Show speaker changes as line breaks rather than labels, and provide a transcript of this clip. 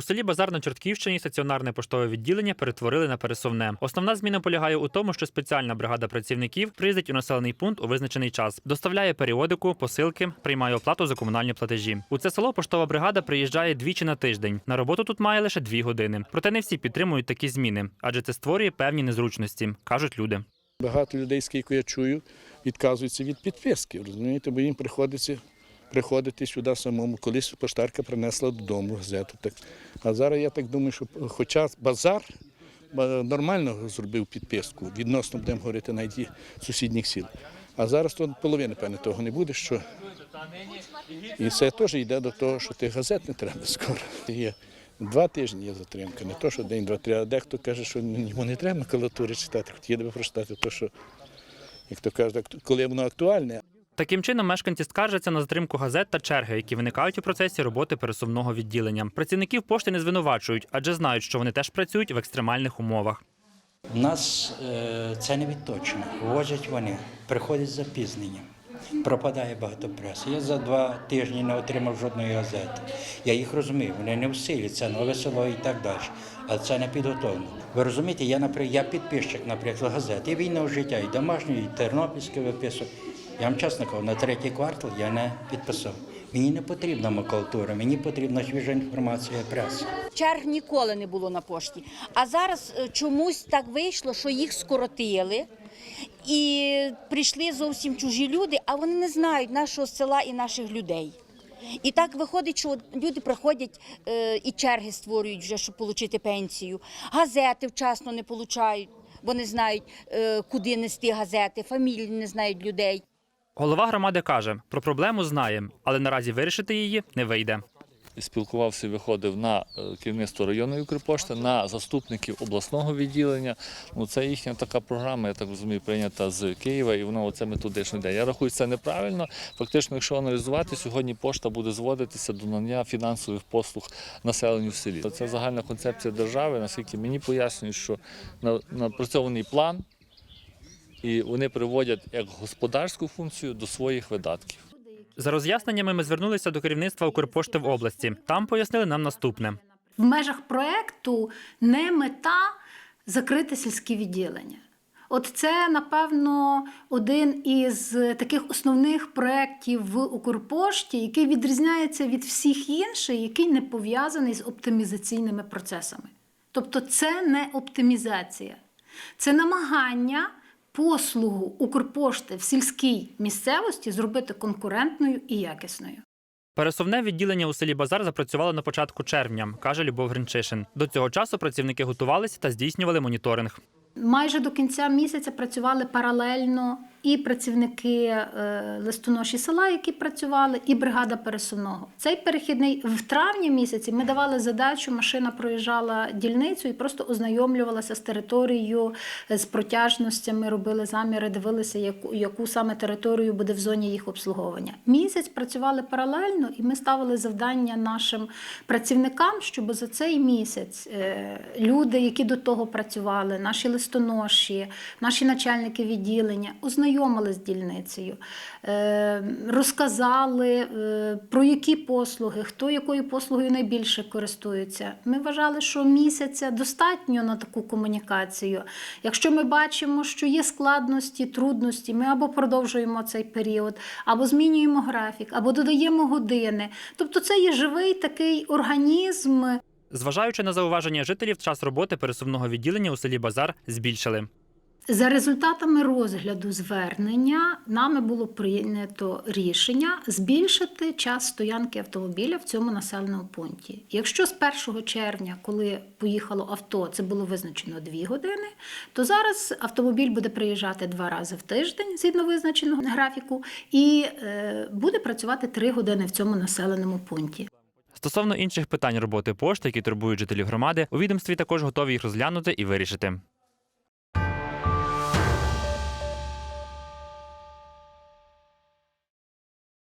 У селі Базар на Чортківщині стаціонарне поштове відділення перетворили на пересувне. Основна зміна полягає у тому, що спеціальна бригада працівників приїздить у населений пункт у визначений час, доставляє періодику, посилки, приймає оплату за комунальні платежі. У це село поштова бригада приїжджає двічі на тиждень. На роботу тут має лише дві години. Проте не всі підтримують такі зміни, адже це створює певні незручності, кажуть люди.
Багато людей, скільки я чую, відказуються від підписки, розумієте, бо їм приходиться приходити сюди самому. Колись поштарка принесла додому газету. Так. А зараз я так думаю, що хоча базар нормально зробив підписку, відносно будемо говорити навіть сусідніх сіл. А зараз то половини, певне, того не буде, що і це теж йде до того, що тих газет не треба скоро. Є два тижні є затримка, не то, що день, два, три, а дехто каже, що йому не треба макулатури читати, хотіли би прочитати, то що, як то кажуть, коли воно актуальне,
Таким чином, мешканці скаржаться на затримку газет та черги, які виникають у процесі роботи пересувного відділення. Працівників пошти не звинувачують, адже знають, що вони теж працюють в екстремальних умовах.
У нас е, це не відточено. Возять вони, приходять з запізненням. Пропадає багато преси. Я за два тижні не отримав жодної газети. Я їх розумію, вони не в силі, це нове село і так далі. Але це не підготовлено. Ви розумієте, я, я підписчик, наприклад, газети, війна життя, і домашньої, і тернопільське виписую. Я вам чесно кажу, на третій квартал я не підписав. Мені не потрібна макулатура, мені потрібна свіжа інформація преси.
Черг ніколи не було на пошті. А зараз е, чомусь так вийшло, що їх скоротили. І прийшли зовсім чужі люди, а вони не знають нашого села і наших людей. І так виходить, що люди приходять е, і черги створюють вже, щоб отримати пенсію. Газети вчасно не отримують, бо не знають, е, куди нести газети, фамілії не знають людей.
Голова громади каже, про проблему знає, але наразі вирішити її не вийде.
спілкувався виходив на е, керівництво районної Укрпошти, на заступників обласного відділення. Ну, це їхня така програма, я так розумію, прийнята з Києва, і воно оце методично йде. Я рахую, це неправильно. Фактично, якщо аналізувати, сьогодні пошта буде зводитися до надання фінансових послуг населенню в селі. Це загальна концепція держави, наскільки мені пояснюють, що на- напрацьований план, і вони приводять як господарську функцію до своїх видатків.
За роз'ясненнями ми звернулися до керівництва Укрпошти в області. Там пояснили нам наступне.
В межах проекту не мета закрити сільські відділення. От це, напевно, один із таких основних проєктів в Укрпошті, який відрізняється від всіх інших, який не пов'язаний з оптимізаційними процесами. Тобто, це не оптимізація, це намагання послугу Укрпошти в сільській місцевості зробити конкурентною і якісною.
Пересувне відділення у селі Базар запрацювало на початку червня, каже Любов Гринчишин. До цього часу працівники готувалися та здійснювали моніторинг.
Майже до кінця місяця працювали паралельно і працівники е, листоноші села, які працювали, і бригада пересувного. Цей перехідний в травні місяці ми давали задачу, машина проїжджала дільницю і просто ознайомлювалася з територією, е, з протяжностями, робили заміри, дивилися, яку, яку саме територію буде в зоні їх обслуговування. Місяць працювали паралельно, і ми ставили завдання нашим працівникам, щоб за цей місяць е, люди, які до того працювали, наші листоноші, наші начальники відділення, ознайомили з дільницею, е, розказали е, про які послуги, хто якою послугою найбільше користується. Ми вважали, що місяця достатньо на таку комунікацію. Якщо ми бачимо, що є складності, трудності, ми або продовжуємо цей період, або змінюємо графік, або додаємо години. Тобто це є живий такий організм.
Зважаючи на зауваження жителів, час роботи пересувного відділення у селі Базар збільшили.
За результатами розгляду звернення нами було прийнято рішення збільшити час стоянки автомобіля в цьому населеному пункті. Якщо з 1 червня, коли поїхало авто, це було визначено 2 години, то зараз автомобіль буде приїжджати два рази в тиждень згідно визначеного графіку, і е, буде працювати 3 години в цьому населеному пункті.
Стосовно інших питань роботи пошти, які турбують жителів громади, у відомстві також готові їх розглянути і вирішити.